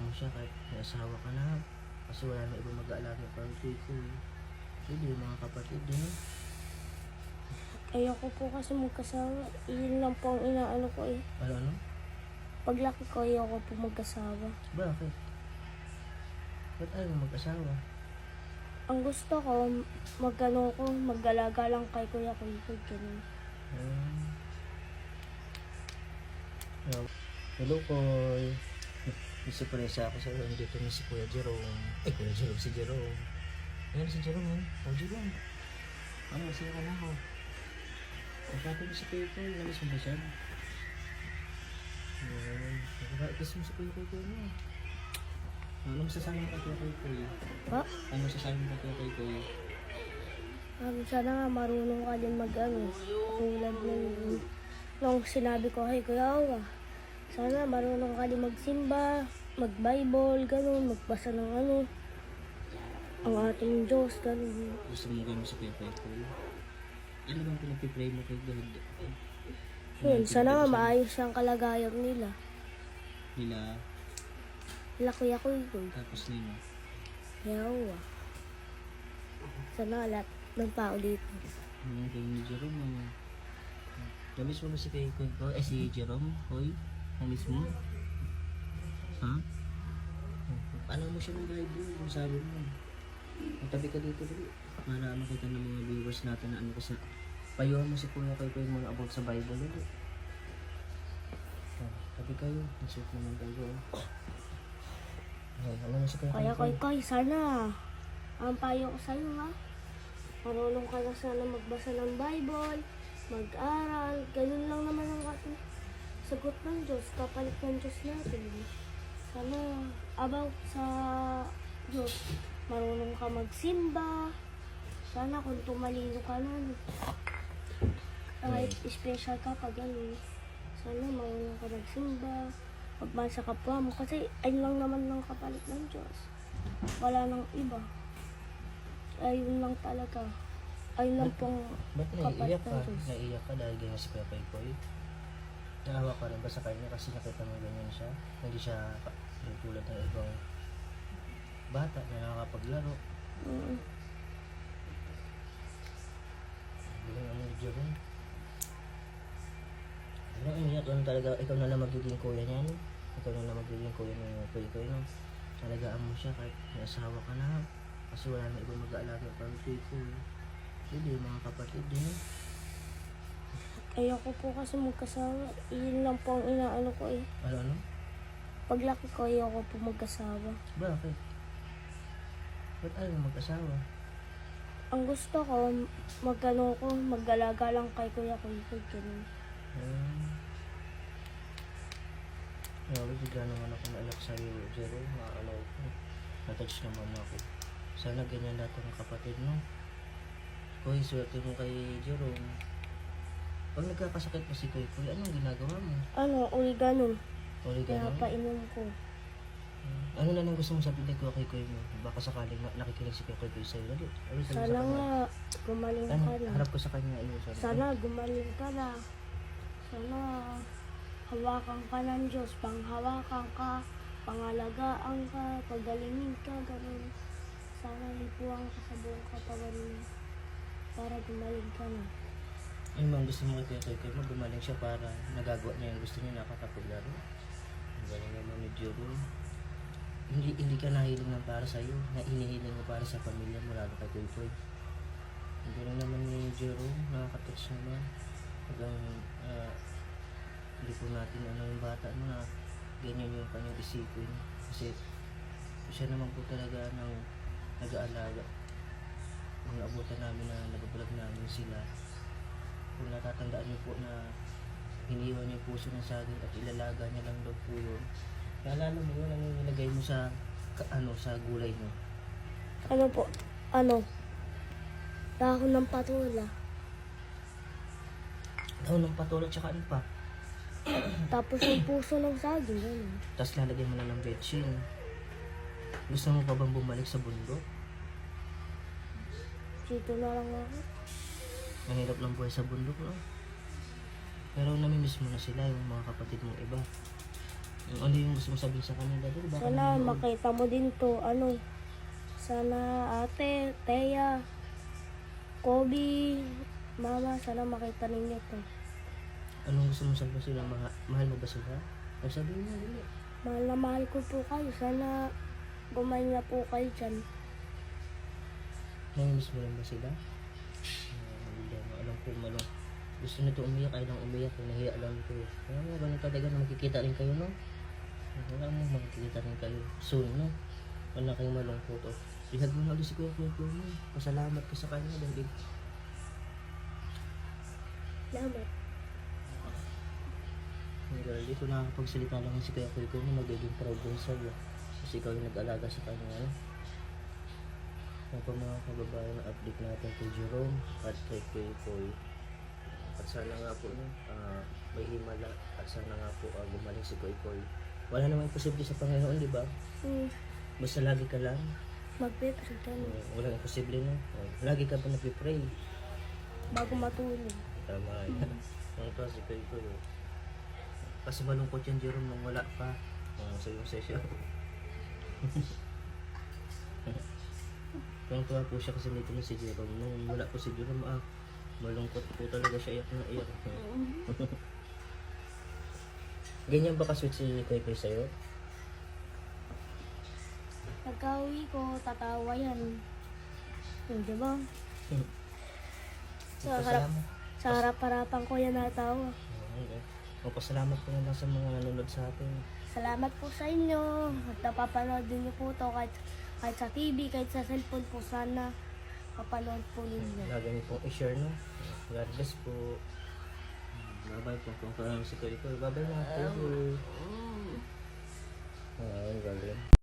mo siya kahit may asawa ka na. Kasi wala na ibang mag-aalaga para kay Kuya. Hindi, mga kapatid din. Ayoko po kasi magkasama. Yun lang po ang inaano ko eh. Ano ano? Paglaki ko, ayoko po magkasama. Bakit? Ba't ayaw mo mag-asawa? Ang gusto ko, magano ko, mag-alaga lang kay Kuya Kuya. Ganun. Hmm. Hello Koy. May surpresa ako sa. Dito na si Kuya Jerome. Eh, Kuya Jerome, si Jerome. Ayan si Jerome. eh. Oh, Jerome. Ano, masaya ka na ako. Pagkatapos mo si Kuya Koy, nalis mo ba siya? Ayan. Nakakaitis mo si Kuya Koy mo. Ano masasabi mo kay Kuya Koy? Pa? Ano masasabi mo kay Kuya Koy? Um, sana nga marunong ka din mag-ano. Tulad ng nung sinabi ko kay Kuya Awa. Sana marunong ka din magsimba, mag-Bible, ganun, magbasa ng ano. Ang ating Diyos, ganun. Gusto mo si Kuya Koy Koy? Ano bang pinagpipray mo kay God? Yun, sana nga maayos ang kalagayan nila. Nila, Nila Kuya Kuy Kuy. tapos nila. Kuya Awa. Sana lahat ng tao dito. Ano kay ni Jerome? Ano? Namiss mo ba si Kuya Koy Koy? Eh, si Jerome? Koy? Namiss mo? Ha? Paano mo siya ng Bible? Yung sabi mo. Magtabi ka dito dito. Para makita ng mga viewers natin na ano kasi payuhan mo si Kuya Koy Koy muna about sa Bible dito. Oh, tabi kayo. Nasuot naman tayo. Okay, ano mo si Kuya Kaya Koy Kuy Kuy, sana ang payo ko sa'yo ha. Marunong ka na sana magbasa ng Bible, mag-aral, ganun lang naman ang ating sagot ng Diyos, kapalit ng Diyos natin. Sana about sa Diyos, marunong ka magsimba, sana kung tumalino ka na, kahit special ka pag ano, sana marunong ka magsimba, magmahal sa kapwa mo, kasi ayun lang naman ng kapalit ng Diyos. Wala nang iba. Ayun lang talaga. Ayun lang pong Ba't naiiyak ka? Kapat ng Diyos. Naiiyak ka dahil Kuya Koy Koy? Naawa ka rin ba sa kanya kasi nakita mo ganyan siya? Hindi siya yung tulad ng ibang bata na nakakapaglaro. mm, Hindi ano ni Jerome. Ano, iyak lang talaga. Ikaw na lang magiging kuya niya, no? Ikaw na lang magiging kuya ng Kuya Koy, no? Talagaan mo siya kahit may asawa ka na. Kasi wala na ibang mag-aalaga para kay Koy. Hindi, yung mga kapatid din, no? Ayoko po kasi magkasama. Yun lang po ang inaano ko eh. Ano, ano? Paglaki ko, ayoko po magkasama. Bakit? Ba't ayaw mo mag-asawa? Ang gusto ko, magano ko, mag-alaga lang kay Kuya Kuya ganun. Hmm. Grabe, bigla naman ako naiyak sa'yo, Jero. Na ano ko. Natouch naman ako. Sana ganyan lahat ng kapatid, no? Kuy, swerte mo kay Jerome. Pag nagkakasakit pa si Kuy, Kuy, anong ginagawa mo? Ano, uli ganun. Uli ganun? painom ko. Hmm. Ano na lang gusto mong sabihin ko kay Kuy mo? Baka sakaling na- nakikinig si Kuy Kuy sa'yo. Dali, ano sabihin Sana sa kanya? nga, gumaling Ano, ka na. harap ko sa kanya, ano sabi ko? Sana gumaling ka na. Sana hawakan ka ng Diyos, panghawakan ka, pangalagaan ka, pagalingin ka, ganun. Sana lipuan ka sa buong katawan mo para gumaling ka na. Yung mga gusto mo kay Kuya Kuy mo, gumaling siya para nagagawa niya yung gusto niya nakakapaglaro. Ang galing naman ni Juro. Hindi, hindi ka nahiling ng para sa'yo, na inihiling mo para sa pamilya mo, lalo kay Kuy. Ang galing naman ni Juro, nakakatouch naman. Hanggang, ah, hindi po natin ano yung bata mo na ganyan yung kanyang isipin. Kasi siya naman po talaga ng nag-aalaga. Nung naabutan namin na nag-vlog namin sila, kung natatandaan niyo po na hiniwan niyo po siya ng saging at ilalaga niya lang daw po yun. Naalala mo yun, ano yung nilagay mo sa, ka- ano, sa gulay mo? Ano po? Ano? Dahon ng patula. Daw ng patulad tsaka ano pa. Tapos yung puso ng saging, ganun. Tapos lalagyan mo na ng betchin. Gusto mo pa bang bumalik sa bundok? Dito na lang ako. Mahirap lang buhay sa bundok, no? Pero namimiss mo na sila, yung mga kapatid mong iba. Ano yung gusto mo sabihin sa kanila? Di ba? Sana makita mo din to, ano. Sana ate, Teya, Kobe, mama, sana makita ninyo to. Anong gusto mo sabihin sila? Maha, mahal mo ba sila? Ang sabihin mo, dili. Mahal na mahal ko po kayo. Sana gumanya po kayo dyan. Namimiss mo rin ba sila? Ko malong. Gusto nito umiyak, ay lang umiyak. Nahiya lang ito. Kaya mo, ganun kadagan na magkikita rin kayo, no? Wala mo, magkikita rin kayo. Soon, no? Wala kayong malungkot. Oh. Ihag mo na ulit si Kuya Kuya mo. Pasalamat ka sa kanya dahil Salamat. Dahil dito nakakapagsalita lang si Kuya Kuya mo, magiging proud din sa'yo. Kasi ikaw yung nag-alaga sa kanya, no? Po mga kababayan, update natin kay Jerome at kay Kuya Kuya. At sana nga po, no, ah, may himala. At sana nga po ah, gumaling si Kuya Kuya. Wala namang imposible sa Panginoon, di ba? Hmm. Basta lagi ka lang. Magpe-pray ka na. Uh, walang imposible, no? Uh, lagi ka pa nagpipray. Bago matulog. Tama yan. Ang to si Kuya Kuya. Kasi malungkot yan, Jerome, nung wala pa. Uh, sa yung session. Kung tuwa po siya kasi nito na si Jerome. Nung wala po si Jerome, ah, malungkot po talaga siya iyak na iyak. Ganyan ba ka-sweet si Kuya Kuya sa'yo? Pagka-uwi ko, tatawa yan. Hmm, di ba? Sa harap, Magpasalamat. sa harap-harapan ko yan natawa. Okay. Magpasalamat ko na lang sa mga nanonood sa atin. Salamat po sa inyo. At napapanood din niyo po to kahit, kahit sa TV, kahit sa cellphone po. Sana mapanood po ninyo. Lagi niyo pong i-share, no? God bless po. Bye-bye po. Kung parang si Kuya. Bye-bye na. Thank you. Ay, God bless.